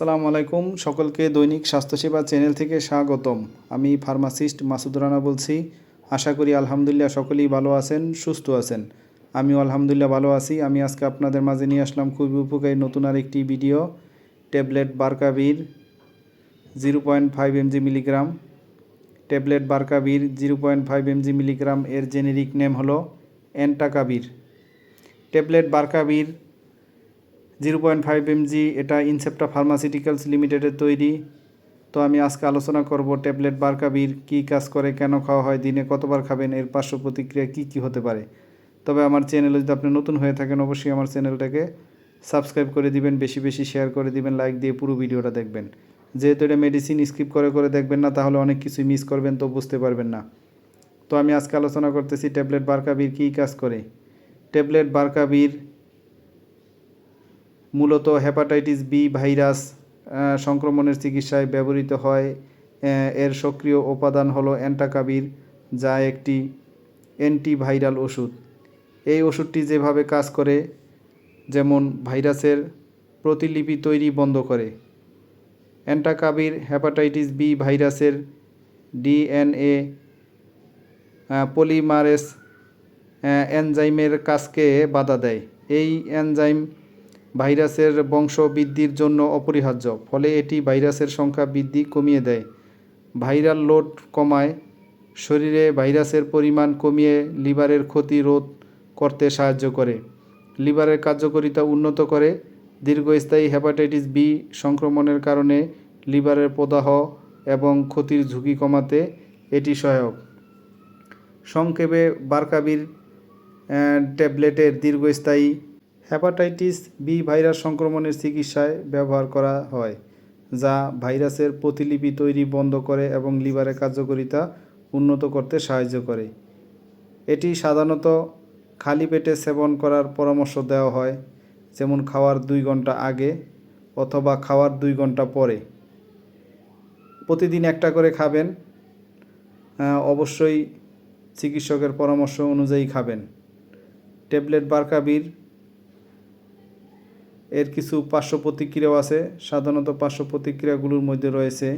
আসসালামু আলাইকুম। সকলকে দৈনিক স্বাস্থ্যসেবা চ্যানেল থেকে স্বাগতম। আমি ফার্মাসিস্ট মাসুদ রানা বলছি। আশা করি আলহামদুলিল্লাহ সকলেই ভালো আছেন, সুস্থ আছেন। আমিও আলহামদুলিল্লাহ ভালো আছি। আমি আজকে আপনাদের মাঝে নিয়ে আসলাম খুবই উপকারী নতুন আরেকটি video. Tablet Barcavir zero point five MG milligram. Tablet Barcavir zero point five MG milligram এর জেনেরিক নেম হলো entecavir tablet Barcavir zero point five MG, এটা ইনসেপ্টা ফার্মাসিউটিক্যালস লিমিটেডের তৈরি। তো আমি আজকে আলোচনা করব ট্যাবলেট বারকাবির কী কাজ করে, কেন খাওয়া হয়, দিনে কতবার খাবেন, এর পার্শ্ব প্রতিক্রিয়া কী কী হতে পারে। তবে আমার চ্যানেলে যদি আপনি নতুন হয়ে থাকেন, অবশ্যই আমার চ্যানেলটাকে সাবস্ক্রাইব করে দিবেন, বেশি বেশি শেয়ার করে দিবেন, লাইক দিয়ে পুরো ভিডিওটা দেখবেন। যেহেতু এটা মেডিসিন স্কিপ করে করে দেখবেন না, তাহলে অনেক কিছুই মিস করবেন, তো বুঝতে পারবেন না। তো আমি আজকে আলোচনা করতেছি ট্যাবলেট বারকাবির কী কাজ করে। ট্যাবলেট বারকাবির মূলত হেপাটাইটিস বি ভাইরাস সংক্রমণের চিকিৎসায় ব্যবহৃত হয়। এর সক্রিয় উপাদান হলো অ্যান্টাকাবির, যা একটি অ্যান্টিভাইরাল ওষুধ। এই ওষুধটি যেভাবে কাজ করে, যেমন ভাইরাসের প্রতিলিপি তৈরি বন্ধ করে। অ্যান্টাকাবির হেপাটাইটিস বি ভাইরাসের ডিএনএ পলিমারেস এনজাইমের কাজকে বাধা দেয়। এই এনজাইম ভাইরাসের বংশ বৃদ্ধির জন্য অপরিহার্য, ফলে এটি ভাইরাসের সংখ্যা বৃদ্ধি কমিয়ে দেয়। ভাইরাল লোড কমায়, শরীরে ভাইরাসের পরিমাণ কমিয়ে লিভারের ক্ষতি রোধ করতে সাহায্য করে। লিভারের কার্যকারিতা উন্নত করে, দীর্ঘস্থায়ী হেপাটাইটিস বি সংক্রমণের কারণে লিভারের প্রদাহ এবং ক্ষতির ঝুঁকি কমাতে এটি সহায়ক। সংক্ষেপে বারকাবির ট্যাবলেটের দীর্ঘস্থায়ী হেপাটাইটিস বি ভাইরাস সংক্রমণের চিকিৎসায় ব্যবহার করা হয়, যা ভাইরাসের প্রতিলিপি তৈরি বন্ধ করে এবং লিভারের কার্যকারিতা উন্নত করতে সাহায্য করে। এটি সাধারণত খালি পেটে সেবন করার পরামর্শ দেওয়া হয়, যেমন খাওয়ার দুই ঘণ্টা আগে অথবা খাওয়ার দুই ঘণ্টা পরে। প্রতিদিন একটা করে খাবেন অবশ্যই চিকিৎসকের পরামর্শ অনুযায়ী খাবেন। ট্যাবলেট বারকাবির এর কিছু পার্শ্ব প্রতিক্রিয়াও আছে। সাধারণত পার্শ্ব প্রতিক্রিয়াগুলোর মধ্যে রয়েছে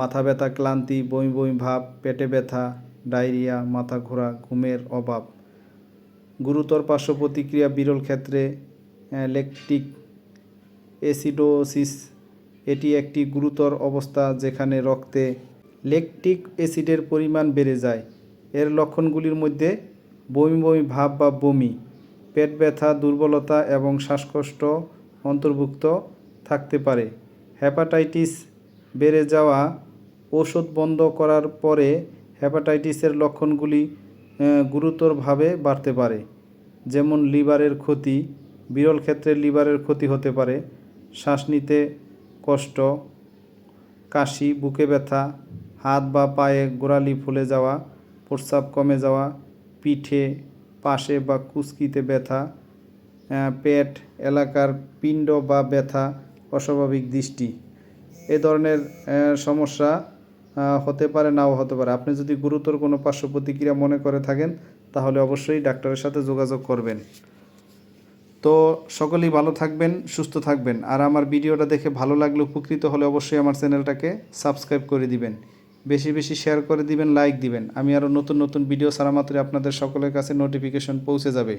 মাথা ব্যথা, ক্লান্তি, বমি বমি ভাব, পেটে ব্যথা, ডায়রিয়া, মাথা ঘোরা, ঘুমের অভাব। গুরুতর পার্শ্ব প্রতিক্রিয়া বিরল ক্ষেত্রে লেকটিক অ্যাসিডোসিস, এটি একটি গুরুতর অবস্থা যেখানে রক্তে লেকটিক অ্যাসিডের পরিমাণ বেড়ে যায়। এর লক্ষণগুলির মধ্যে বমি বমি ভাব বা বমি পেট ব্যথা, দুর্বলতা এবং শ্বাসকষ্ট অন্তর্ভুক্ত থাকতে পারে। হ্যাপাটাইটিস বেড়ে যাওয়া ওষুধ বন্ধ করার পরে হ্যাপাটাইটিসের লক্ষণগুলি গুরুতরভাবে বাড়তে পারে। যেমন লিভারের ক্ষতি, বিরল ক্ষেত্রে লিভারের ক্ষতি হতে পারে, শ্বাস নিতে কষ্ট, কাশি, বুকে ব্যথা, হাত বা পায়ে গোড়ালি ফুলে যাওয়া, প্রস্রাব কমে যাওয়া, পিঠে পাশে বা কুচকিতে ব্যথা পেট, এলাকার পিণ্ড বা ব্যথা, অস্বাভাবিক দৃষ্টি। এ ধরনের সমস্যা হতে পারে, নাও হতে পারে। আপনি যদি গুরুতর কোনো পার্শ্ব প্রতিক্রিয়া মনে করে থাকেন, তাহলে অবশ্যই ডাক্তারের সাথে যোগাযোগ করবেন। তো সকলেই ভালো থাকবেন, সুস্থ থাকবেন। আর আমার ভিডিওটা দেখে ভালো লাগলে উপকৃত হলে অবশ্যই আমার চ্যানেলটাকে সাবস্ক্রাইব করে দিবেন। বেশি বেশি শেয়ার করে দিবেন লাইক দিবেন। আমি আরও নতুন নতুন ভিডিও ছাড়া মাত্রই আপনাদের সকলের কাছে নোটিফিকেশন পৌঁছে যাবে।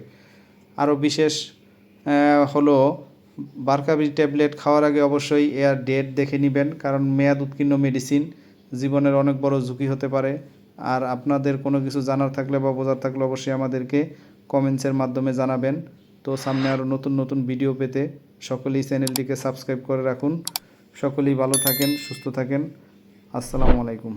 আরও বিশেষ হলো, বারকাবি ট্যাবলেট খাওয়ার আগে অবশ্যই এর ডেট দেখে নেবেন, কারণ মেয়াদ উৎকীর্ণ মেডিসিন জীবনের অনেক বড় ঝুঁকি হতে পারে। আর আপনাদের কোনো কিছু জানার থাকলে বা বোঝার থাকলে অবশ্যই আমাদেরকে কমেন্টসের মাধ্যমে জানাবেন। তো সামনে আরও নতুন নতুন ভিডিও পেতে সকলেই চ্যানেলটিকে সাবস্ক্রাইব করে রাখুন। সকলেই ভালো থাকেন, সুস্থ থাকেন। আসসালামু আলাইকুম।